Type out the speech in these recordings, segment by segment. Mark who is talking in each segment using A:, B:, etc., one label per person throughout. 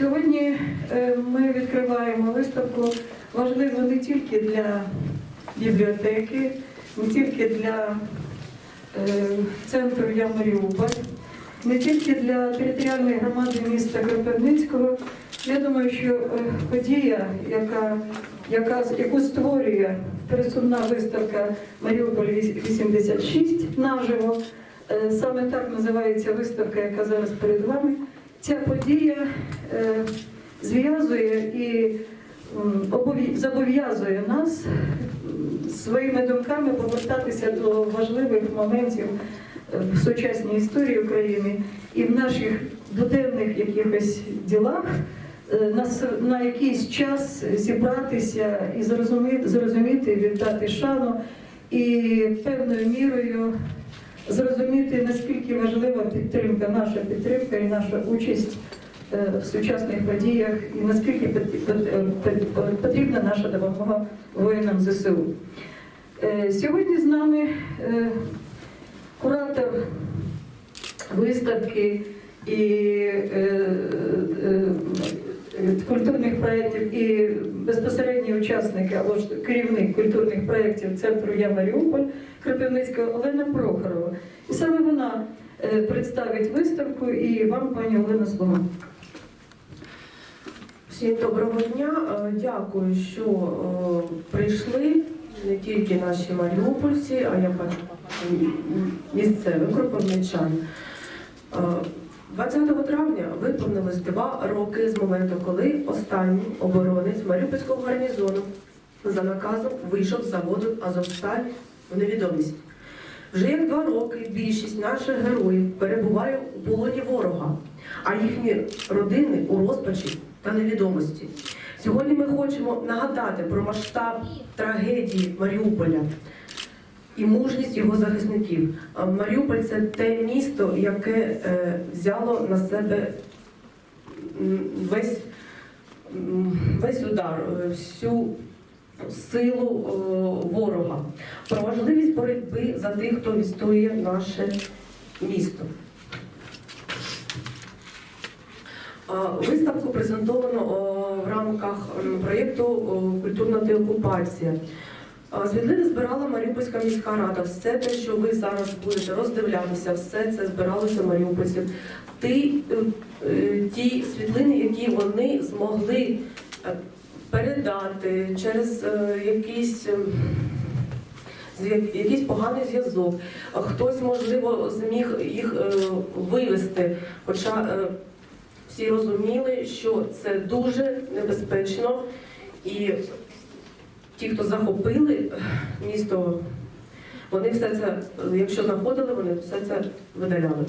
A: Сьогодні е, ми відкриваємо виставку важливу не тільки для бібліотеки, не тільки для е, центру Я Маріуполь, не тільки для територіальної громади міста Кропивницького. Я думаю, що е, подія, яка, яка, яку створює пересувна виставка Маріуполь 86 наживо, саме так називається виставка, яка зараз перед вами. Ця подія е, зв'язує і зобов'язує нас своїми думками повертатися до важливих моментів е, в сучасній історії України і в наших буденних якихось ділах е, на якийсь час зібратися і зрозуміти, зрозуміти, віддати шану і певною мірою зрозуміти, наскільки важлива підтримка, наша підтримка і наша участь е, в сучасних подіях, і наскільки пот- потрібна наша допомога воїнам ЗСУ. Е, Сьогодні з нами е, куратор виставки і е, е, культурних проєктів і безпосередні учасники або ж керівник культурних проєктів центру Я Маріуполь Кропивницького Олена Прохорова. І саме вона е, представить виставку і вам, пані Олена, слово.
B: Всім доброго дня. Е, Дякую, що е, прийшли не тільки наші маріупольці, а я бачу м, місцеві кропивничани. Е, 20 травня виповнилось два роки з моменту, коли останній оборонець Маріупольського гарнізону за наказом вийшов з заводу Азовсталь в невідомість. Вже як два роки більшість наших героїв перебуває у полоні ворога, а їхні родини у розпачі та невідомості. Сьогодні ми хочемо нагадати про масштаб трагедії Маріуполя і мужність його захисників. Маріуполь це те місто, яке е, взяло на себе весь, весь удар, е, всю силу е, ворога, про важливість боротьби за тих, хто відстоює наше місто. Виставку презентовано в рамках проєкту Культурна деокупація. Світлини збирала Маріупольська міська рада. Все те, що ви зараз будете роздивлятися, все це збиралося маріупольців. Ті, е, е, ті світлини, які вони змогли е, передати через е, якісь. е, зв'я- Якийсь поганий зв'язок, хтось, можливо, зміг їх е, вивести. Хоча всі розуміли, що це дуже небезпечно, і ті, хто захопили місто, вони все це, якщо знаходили, вони все це видаляли.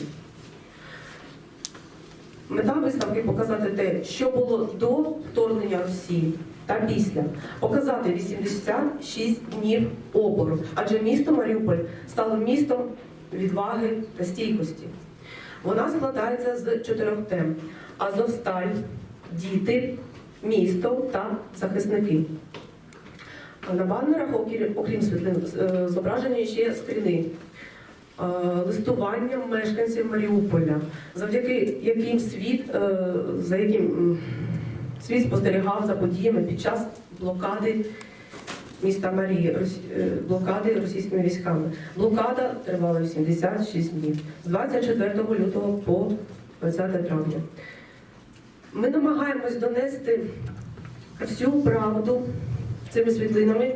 B: Мета виставки показати те, що було до вторгнення Росії та після. Показати 86 днів опору, адже місто Маріуполь стало містом відваги та стійкості. Вона складається з чотирьох тем: Азовсталь, діти, місто та захисники. На банерах, окрім- світлин, е, зображені ще скріни. е, Листування мешканців Маріуполя, завдяки яким світ, е, за яким світ спостерігав за подіями під час блокади міста Марії, блокади російськими військами. Блокада тривала 86 днів з 24 лютого по 20 травня. Ми намагаємось донести всю правду цими світлинами,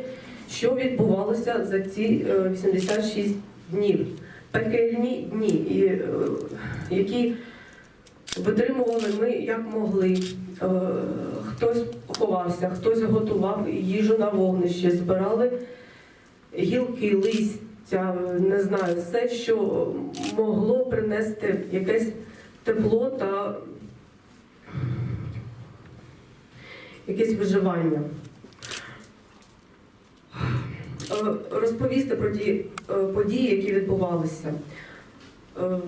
B: що відбувалося за ці е, 86 днів. Пекельні дні, е, які витримували ми як могли. Е, Хтось ховався, хтось готував їжу на вогнище, збирали гілки, листя, не знаю, все, що могло принести якесь тепло та якесь виживання. Е, Розповісти про ті е, події, які відбувалися. Е,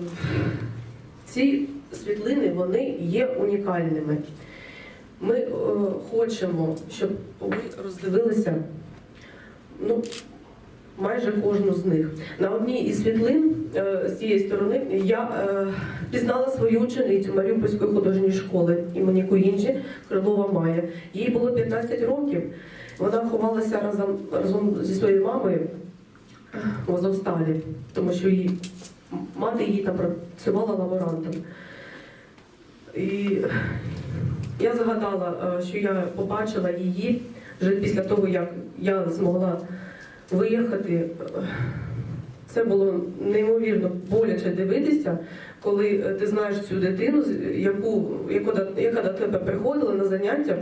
B: Ці світлини вони є унікальними. Ми хочемо, щоб ви роздивилися ну, майже кожну з них. На одній із світлин з цієї сторони я пізнала свою ученицю Маріупольської художньої школи імені Куінджі Крилова Майя. Їй було 15 років. Вона ховалася разом, разом зі своєю мамою в Азовсталі, тому що її мати її там працювала лаборантом. І я згадала, е, що я побачила її вже після того, як я змогла виїхати. Це було неймовірно боляче дивитися, коли е, ти знаєш цю дитину, яку, яку яка до тебе приходила на заняття,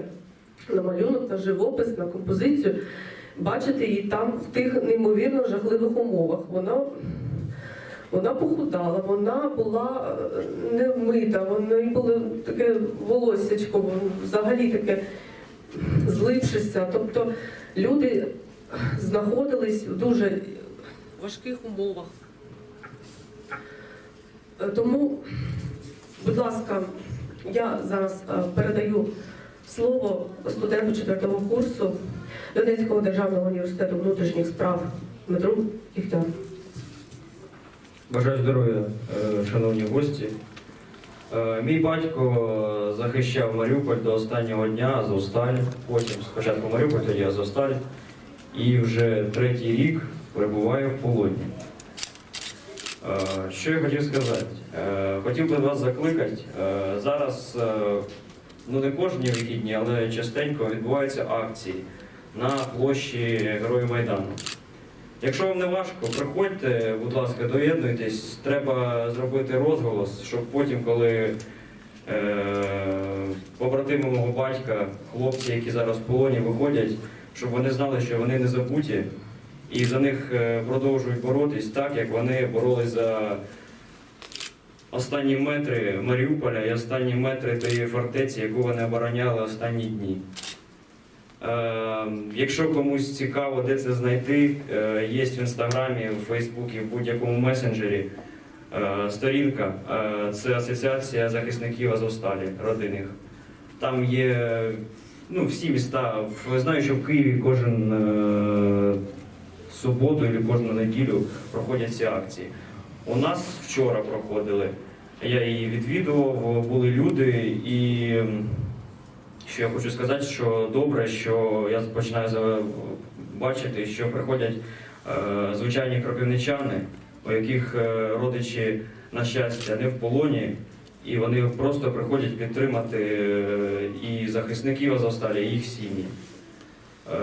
B: на малюнок, на живопис, на композицію, бачити її там в тих неймовірно жахливих умовах. Вона вона похудала, вона була е, не вмита, в неї було таке волоссячко, взагалі таке злившися. Тобто люди знаходились в дуже важких умовах. Е, Тому, будь ласка, я зараз е, передаю слово студенту четвертого курсу Донецького державного університету внутрішніх справ Дмитру Кіхтяру.
C: Бажаю здоров'я, е, шановні гості. Е, Мій батько захищав Маріуполь до останнього дня Азовсталь, потім спочатку Маріуполь, тоді Азовсталь, і вже третій рік перебуває в полоні. Е, Що я хотів сказати? Хотів би вас закликати. Зараз, ну не кожні вихідні, але частенько відбуваються акції на площі Героїв Майдану. Якщо вам не важко, приходьте, будь ласка, доєднуйтесь. Треба зробити розголос, щоб потім, коли е, побратими мого батька, хлопці, які зараз в полоні виходять, щоб вони знали, що вони не забуті, і за них е, продовжують боротись так, як вони боролись за останні метри Маріуполя і останні метри тієї фортеці, яку вони обороняли останні дні. Е, Якщо комусь цікаво, де це знайти, е, є в інстаграмі, в Фейсбуці, в будь-якому месенджері е, сторінка. Це Асоціація захисників Азовсталі родинних. Там є ну, всі міста. Знаю, що в Києві кожен суботу або кожну неділю проходять ці акції. У нас вчора проходили. Я її відвідував, були люди і. що я хочу сказати, що добре, що я починаю бачити, що приходять е, звичайні кропивничани, у яких е, родичі, на щастя, не в полоні, і вони просто приходять підтримати е, і захисників Азовсталі, і їх сім'ї. Е,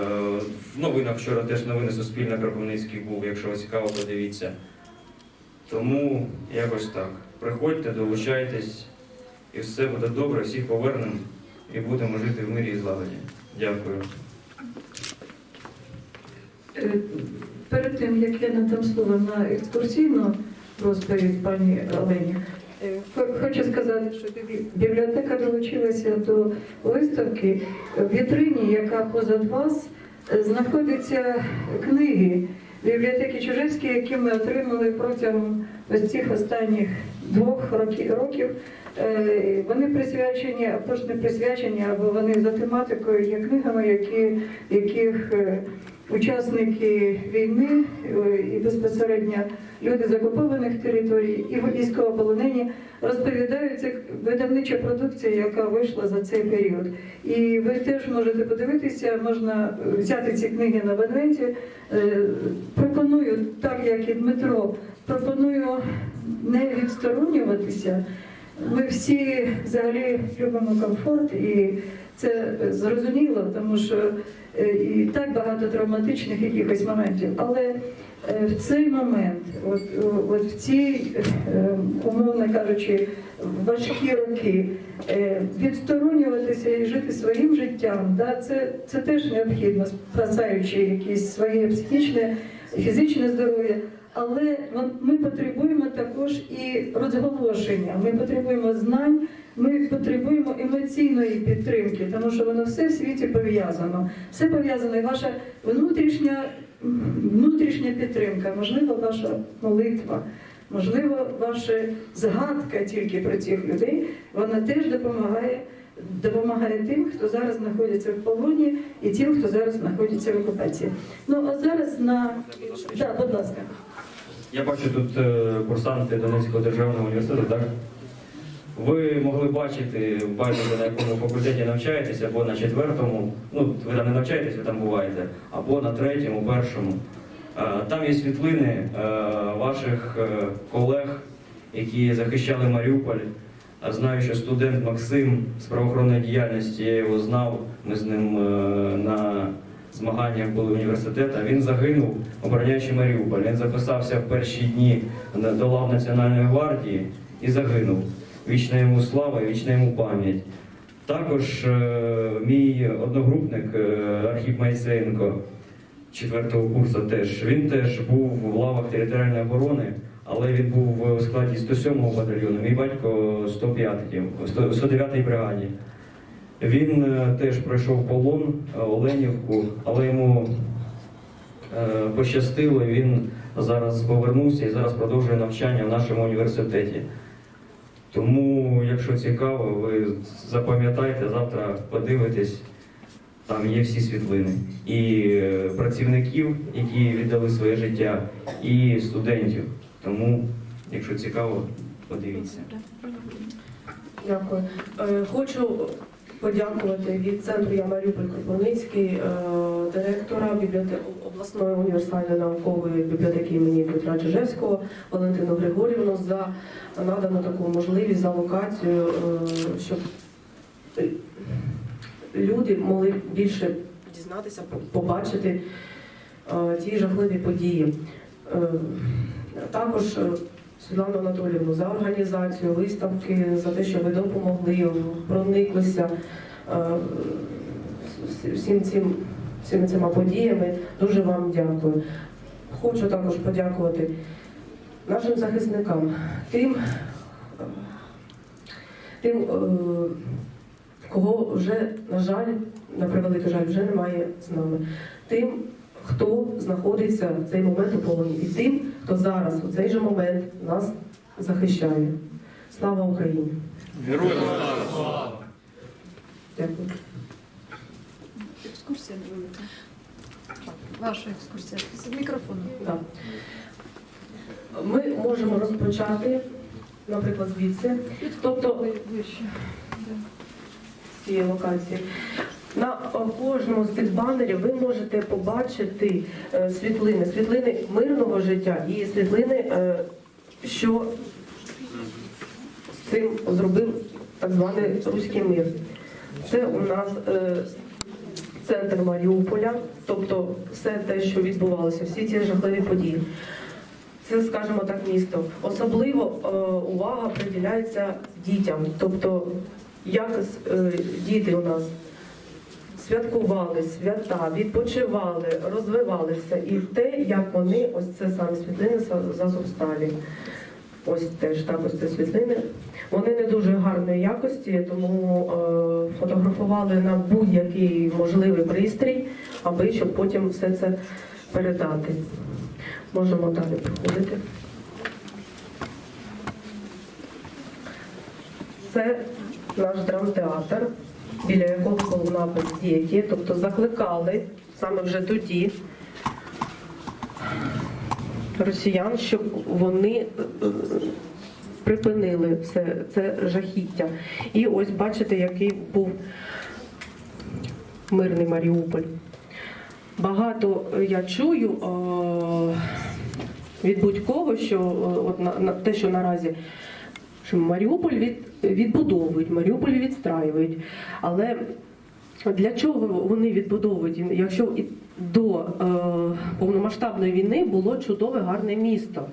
C: в новинах вчора теж новини Суспільна Кропивницький був, якщо вас цікаво, подивіться. Тому якось так. Приходьте, долучайтесь, і все буде добре, всіх повернемо і будемо жити в мирі і злагоді. Дякую.
A: Е, Перед тим, як я надам слово на екскурсійну розповідь пані Олені, е, хочу сказати, що бібліотека долучилася до виставки в вітрині, яка позад вас е, знаходяться книги бібліотеки Чужевської, які ми отримали протягом ось цих останніх двох років. Е, Вони присвячені, або ж не присвячені, або вони за тематикою є книгами, які, яких е, учасники війни е, і безпосередньо люди з окупованих територій і військовополонені розповідають це видавнича продукція, яка вийшла за цей період. І ви теж можете подивитися, можна взяти ці книги на Бадвенті. Е, Пропоную, так як і Дмитро, пропоную не відсторонюватися. Ми всі взагалі любимо комфорт, і це зрозуміло, тому що е, і так багато травматичних якихось моментів. Але е, в цей момент, от, от в ці, е, умовно кажучи, важкі роки, е, відсторонюватися і жити своїм життям, да, це, це теж необхідно, спасаючи якісь своє психічне, фізичне здоров'я. Але ми потребуємо також і розголошення. Ми потребуємо знань, ми потребуємо емоційної підтримки, тому що воно все в світі пов'язано. Все пов'язано, і ваша внутрішня, внутрішня підтримка, можливо, ваша молитва, можливо, ваша згадка тільки про цих людей, вона теж допомагає допомагає тим, хто зараз знаходиться в полоні, і тим, хто зараз знаходиться в окупації. Ну а зараз на да, будь ласка.
C: Я бачу тут е, курсанти Донецького державного університету, так? Ви могли бачити, бачите, на якому факультеті навчаєтесь, або на четвертому, ну, ви там не навчаєтесь, ви там буваєте, або на третьому, першому. Е, Там є світлини е, ваших колег, які захищали Маріуполь. Знаю, що студент Максим з правоохоронної діяльності, я його знав, ми з ним на змаганнях були університету. Він загинув, обороняючи Маріуполь. Він записався в перші дні до лав Національної гвардії і загинув. Вічна йому слава вічна йому пам'ять. Також е, мій одногрупник е, Архіп Майсеєнко, четвертого курсу теж. Він теж був в лавах територіальної оборони, але він був у складі 107-го батальйону, мій батько 105-й, 109-й бригаді. Він е, теж пройшов полон е, Оленівку, але йому е, пощастило, і він зараз повернувся і зараз продовжує навчання в нашому університеті. Тому, якщо цікаво, ви запам'ятайте, завтра подивитесь, там є всі світлини. І працівників, які віддали своє життя, і студентів. Тому, якщо цікаво, подивіться.
B: Дякую. Хочу подякувати від центру Я Маріуполь Кропивницький, е, директора бібліотеки обласної універсальної наукової бібліотеки імені Петра Чижевського Валентину Григорівну за надану таку можливість за локацію, е, щоб е, люди могли більше дізнатися, по- побачити ті жахливі події. Також Світлану Анатоліївну за організацію виставки, за те, що ви допомогли, прониклися е, всім цим, всіми цими подіями. Дуже вам дякую. Хочу також подякувати нашим захисникам, тим, тим, е, кого вже, на жаль, на превеликий жаль, вже немає з нами. Тим, хто знаходиться в цей момент у полоні, і тим, хто зараз у цей же момент нас захищає. Слава Україні!
D: Героям слава!
B: Дякую.
E: Екскурсія невелика. Ваша екскурсія. З мікрофону.
B: Так. Ми можемо розпочати, наприклад, звідси, тобто
E: вище.
B: з цієї локації. На кожному з цих банерів ви можете побачити е, світлини, світлини мирного життя і світлини, е, що з цим зробив так званий руський мир. Це у нас е, центр Маріуполя, тобто все те, що відбувалося, всі ці жахливі події. Це, скажімо так, місто. Особливо е, увага приділяється дітям. Тобто, як е, діти у нас святкували свята, відпочивали, розвивалися, і те, як вони, ось це саме світлини з Азовсталі. Ось теж так, ось це світлини. Вони не дуже гарної якості, тому е, фотографували на будь-який можливий пристрій, аби щоб потім все це передати. Можемо далі проходити. Це наш драмтеатр, біля якого був напис діти, тобто закликали саме вже тоді росіян, щоб вони е, припинили все це жахіття. І ось бачите, який був мирний Маріуполь. Багато е, я чую е, від будь-кого, що от на, на те, що наразі що Маріуполь від, відбудовують, Маріуполь відстраюють. Але для чого вони відбудовують, якщо до е, повномасштабної війни було чудове гарне місто?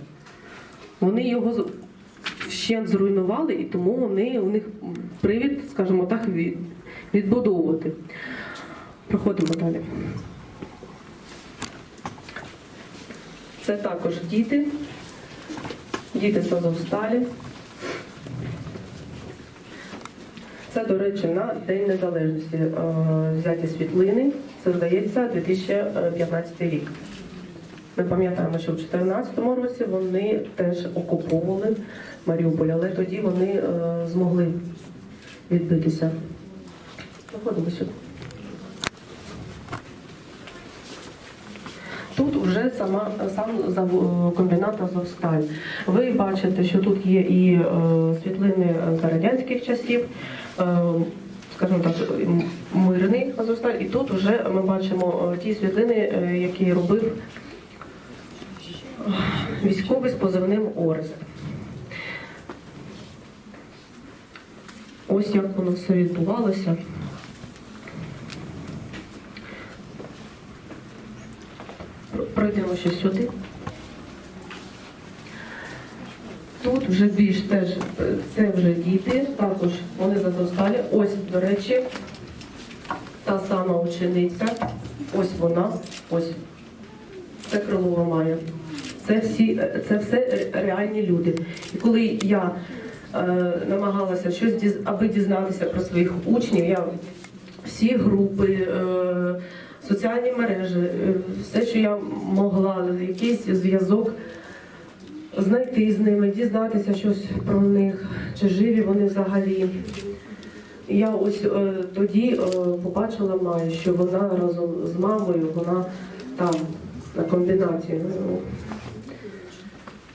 B: Вони його ще зруйнували, і тому вони у них привід, скажімо так, від, відбудовувати. Проходимо далі. Це також діти, діти з Азовсталі. Це, до речі, на День Незалежності е, взяті світлини. Це здається 2015 рік. Ми пам'ятаємо, що в 2014 році вони теж окуповували Маріуполь, але тоді вони е, змогли відбитися. Заходимо сюди. Тут вже сама сам комбінат Азовсталь. Ви бачите, що тут є і е, світлини за радянських часів, скажімо так, мирний Азовсталь, і тут вже ми бачимо е, ті світлини, е, які робив е, військовий з позивним Орест. Ось як воно все відбувалося. Пройдемо ще сюди. Тут вже більш теж е, це вже діти, також вони зазосталі. Ось, до речі, та сама учениця. Ось вона, ось. Це Крилова Майя. Це всі, е, це все реальні люди. І коли я е, намагалася щось діз- аби дізнатися про своїх учнів, я всі групи, е, соціальні мережі, е, все, що я могла, якийсь зв'язок знайти з ними, дізнатися щось про них, чи живі вони взагалі. Я ось е, тоді е, побачила Маю, що вона разом з мамою, вона там, на комбінаті. Ну,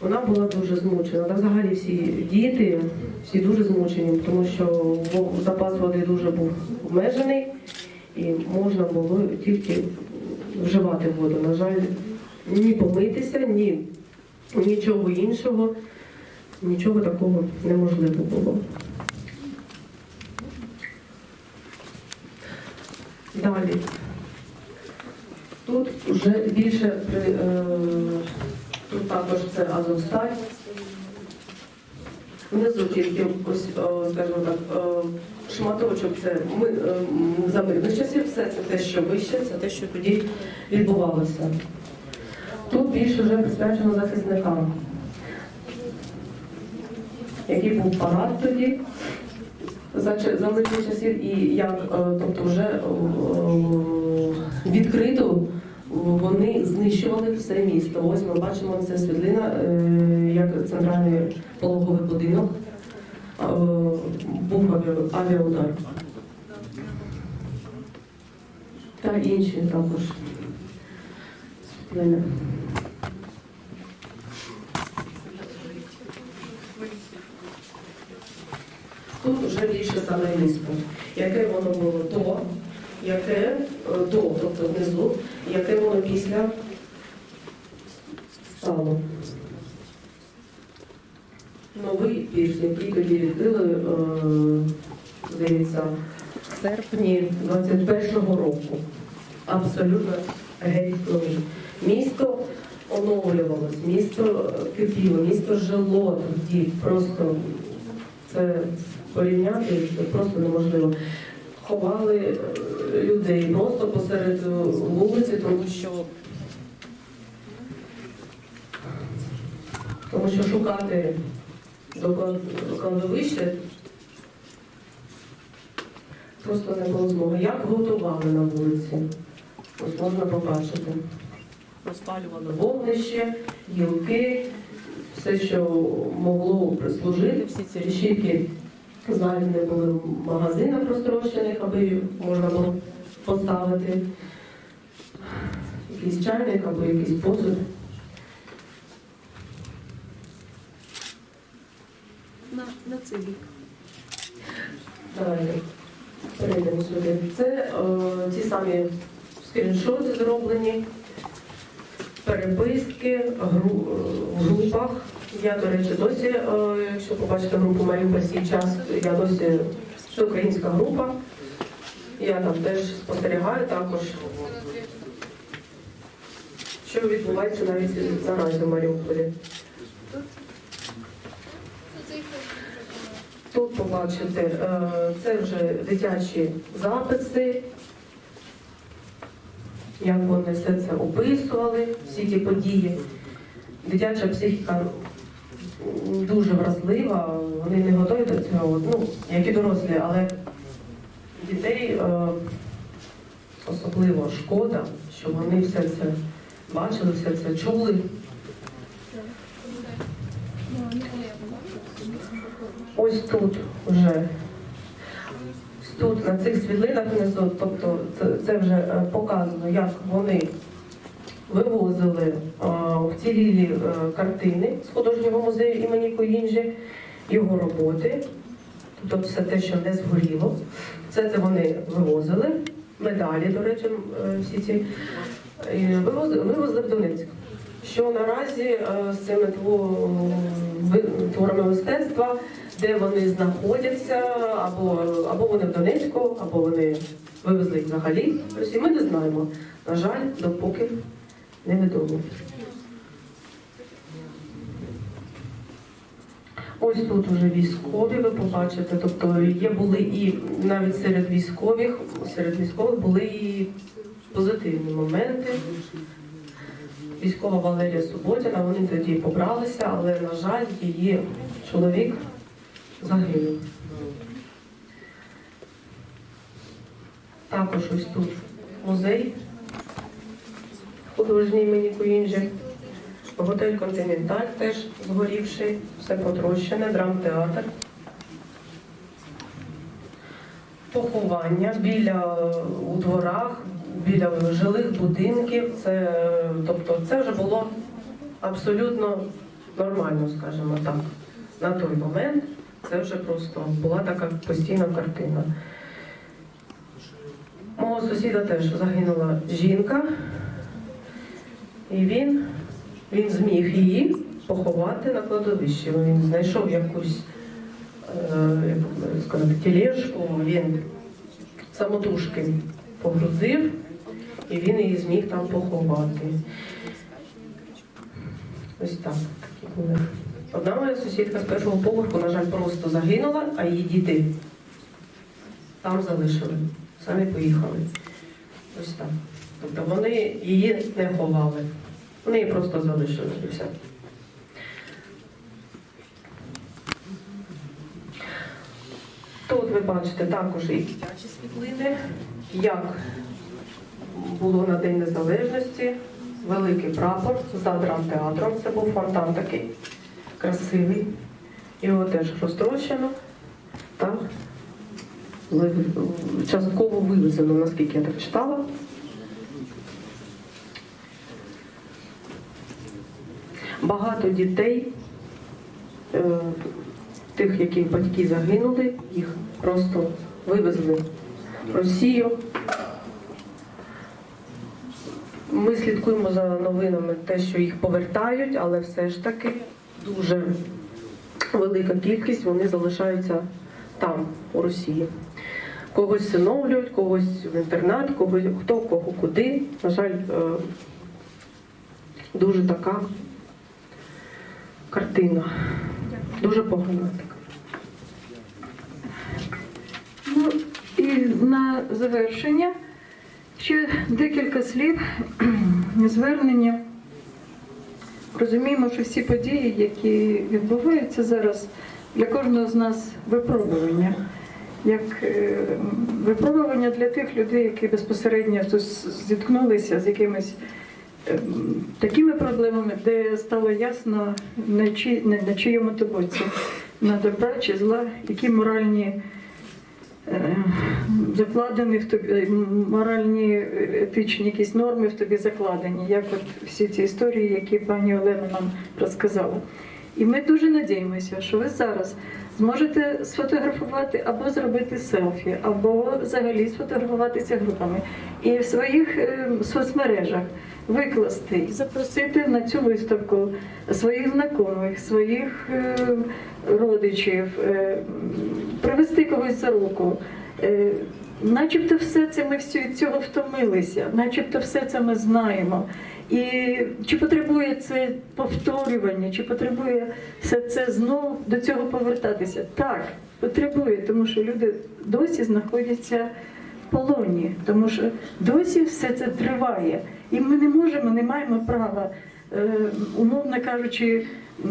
B: Вона була дуже змучена. Та взагалі всі діти, всі дуже змучені, тому що запас води дуже був обмежений і можна було тільки вживати воду. На жаль, ні помитися, ні нічого іншого, нічого такого неможливо було. Далі. Тут вже більше при, е, тут також це Азовсталь. Внизу тільки ось, скажімо так, шматочок це ми, е, за мирних часів, все це те, що вище, це те, що тоді відбувалося. Більше вже присвячено захисникам. Який був парад тоді за, за мирних часів і як, е, тобто вже е, відкрито вони знищували все місто. Ось ми бачимо це світлина, е, як центральний пологовий будинок був авіаудар. Та інші також Тут вже більше саме місто. Яке воно було до, яке е, до, тобто внизу, яке воно після стало. Новий пірс, який тоді відкрили, е, здається, в серпні 21-го року. Абсолютно геть новий. Місто оновлювалось, місто е, кипіло, місто жило тоді. Просто це порівняти просто неможливо. Ховали е, людей просто посеред е, вулиці, тому що тому що шукати до клад- кладовища просто не було змоги. Як готували на вулиці? Ось можна побачити. Розпалювали вогнище, гілки, все, що могло прислужити, всі ці рішітки знайдені були в магазинах розтрощених, аби можна було поставити якийсь чайник або якийсь посуд.
E: На, на цей бік.
B: Далі перейдемо сюди. Це е, ті самі скріншоти зроблені, переписки в групах. Я, до речі, досі, е, якщо побачите групу Маріуполь сій час, я досі це українська група. Я там теж спостерігаю також, що відбувається навіть наразі в Маріуполі. Тут побачите, е, це вже дитячі записи, як вони все це описували, всі ті події. Дитяча психіка дуже вразлива, вони не готові до цього, ну, як і дорослі, але дітей е, особливо шкода, що вони все це бачили, все це чули. Ось тут вже тут на цих світлинах внизу, тобто це, вже е, показано, як вони вивозили е, вцілілі е, картини з художнього музею імені Коїнджі, його роботи, тобто все те, що не згоріло. Все це вони вивозили, медалі, до речі, всі ці вивозили, вивозили в Донецьк. Що наразі е, з цими творами мистецтва, де вони знаходяться, або, або вони в Донецьку, або вони вивезли їх взагалі. в Ми не знаємо. На жаль, допоки невідомо. Ось тут уже військові, ви побачите. Тобто є були і навіть серед військових, серед військових були і позитивні моменти. Військова Валерія Суботіна, вони тоді побралися, але, на жаль, її чоловік загинув. Також ось тут музей художній імені Куінджі. Готель Континенталь теж згорівший, все потрощене, драмтеатр. Поховання біля е, у дворах, біля жилих будинків. Це, тобто, це вже було абсолютно нормально, скажімо так. На той момент це вже просто була така постійна картина. Мого сусіда теж загинула жінка, і він він зміг її поховати на кладовищі. Він знайшов якусь е, як сказати, тележку, він самотужки погрузив, і він її зміг там поховати. Ось так. Одна моя сусідка з першого поверху, на жаль, просто загинула, а її діти там залишили. Самі поїхали. Ось так. Тобто вони її не ховали. Вони її просто залишили і все. Тут ви бачите також і дитячі світлини, як було на День Незалежності, великий прапор за драмтеатром. Це був фонтан такий красивий. Його теж розтрощено та частково вивезено, наскільки я так читала. Багато дітей, е, тих, яких батьки загинули, їх просто вивезли в Росію. Ми слідкуємо за новинами, те, що їх повертають, але все ж таки дуже велика кількість вони залишаються там, у Росії. Когось всиновлюють, когось в інтернат, когось хто кого куди. На жаль, е, дуже така картина. Дуже погана така.
A: Ну і на завершення ще декілька слів звернення. Розуміємо, що всі події, які відбуваються зараз, для кожного з нас випробування. Як е, випробування для тих людей, які безпосередньо зіткнулися з якимись е, такими проблемами, де стало ясно, на, чи, на, на чиєму то на добра чи зла, які моральні закладені в тобі е, моральні е, етичні якісь норми в тобі закладені, як от всі ці історії, які пані Олена нам розказала. І ми дуже надіємося, що ви зараз зможете сфотографувати або зробити селфі, або взагалі сфотографуватися групами і в своїх е, соцмережах викласти і запросити на цю виставку своїх знайомих, своїх е, родичів, е, привести когось за руку. Е, Начебто все це ми всі від цього втомилися, начебто все це ми знаємо. І чи потребує це повторювання, чи потребує все це знову до цього повертатися? Так, потребує, тому що люди досі знаходяться полоні, тому що досі все це триває. І ми не можемо, не маємо права, е, умовно кажучи,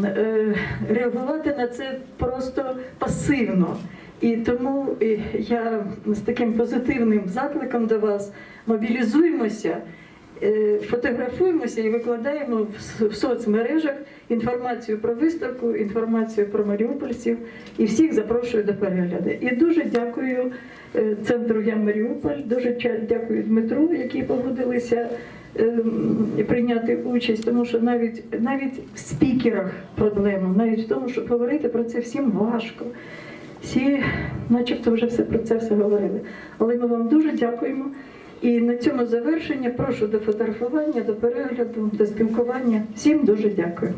A: е, реагувати на це просто пасивно. І тому е, я з таким позитивним закликом до вас мобілізуємося фотографуємося і викладаємо в соцмережах інформацію про виставку, інформацію про маріупольців і всіх запрошую до перегляду. І дуже дякую е, центру Я Маріуполь, дуже дякую Дмитру, які погодилися ем, прийняти участь, тому що навіть навіть в спікерах проблема, навіть в тому, щоб говорити про це всім важко. Всі, начебто, вже все про це все говорили. Але ми вам дуже дякуємо. І на цьому завершення прошу до фотографування, до перегляду, до спілкування. Всім дуже дякую.